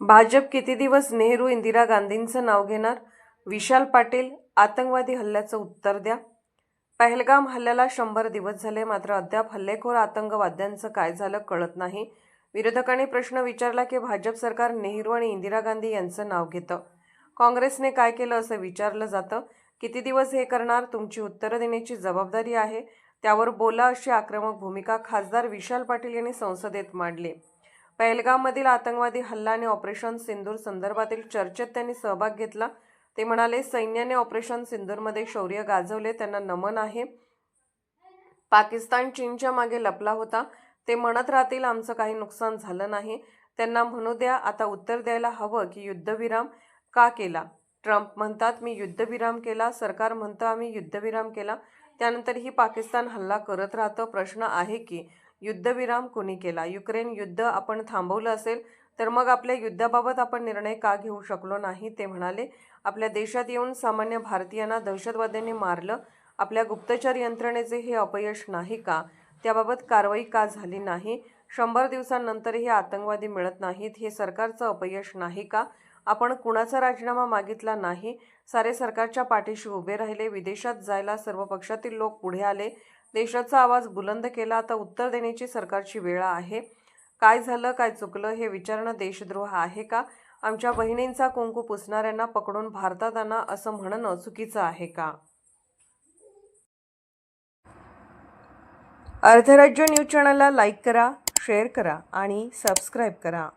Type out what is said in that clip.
भाजप किती दिवस नेहरू इंदिरा गांधींचं नाव घेणार? विशाल पाटील आतंकवादी हल्ल्याचं उत्तर द्या. पहलगाम हल्ल्याला शंभर दिवस झाले मात्र अद्याप हल्लेखोर आतंकवाद्यांचं काय झालं कळत नाही. विरोधकांनी प्रश्न विचारला की भाजप सरकार नेहरू आणि इंदिरा गांधी यांचं नाव घेतं? काँग्रेसने काय केलं असं विचारलं जातं? किती दिवस हे करणार? तुमची उत्तरं देण्याची जबाबदारी आहे. त्यावर बोला अशी आक्रमक भूमिका खासदार विशाल पाटील यांनी संसदेत मांडली. पहलगाममधील आतंकवादी हल्ला आणि ऑपरेशन सिंदूर संदर्भातील चर्चेत त्यांनी सहभाग घेतला. ते म्हणाले सैन्याने ऑपरेशन सिंदूरमध्ये शौर्य गाजवले त्यांना नमन आहे. पाकिस्तान चीनच्या मागे लपला होता. ते म्हणत राहतील आमचं काही नुकसान झालं नाही. त्यांना म्हणू द्या आता उत्तर द्यायला हवं की युद्धविराम का केला? ट्रम्प म्हणतात मी युद्धविराम केला सरकार म्हणतं आम्ही युद्धविराम केला. त्यानंतरही पाकिस्तान हल्ला करत राहतं. प्रश्न आहे की युद्धविराम कोणी केला? युक्रेन युद्ध आपण थांबवलं असेल तर मग आपल्या युद्धाबाबत आपण निर्णय का घेऊ शकलो नाही? ते म्हणाले. आपल्या देशात येऊन सामान्य भारतीयांना दहशतवाद्यांनी मारलं. आपल्या गुप्तचर यंत्रणेचे हे अपयश नाही का? त्याबाबत कारवाई का झाली नाही? शंभर दिवसांनंतरही आतंकवादी मिळत नाहीत हे सरकारचं अपयश नाही का? आपण कुणाचा राजीनामा मागितला नाही? सारे सरकारच्या पाठीशी उभे राहिले विदेशात जायला सर्व पक्षातील लोक पुढे आले. देशाचा आवाज बुलंद केला. आता उत्तर देण्याची सरकारची वेळ आहे. काय झालं काय चुकलं हे विचारणं देशद्रोह आहे का? आमच्या बहिणींचा कुंकू पुसणाऱ्यांना पकडून भारतात आणा असं म्हणणं चुकीचं आहे का? अर्धराज्य न्यूज चॅनलला लाईक करा शेअर करा आणि सबस्क्राईब करा.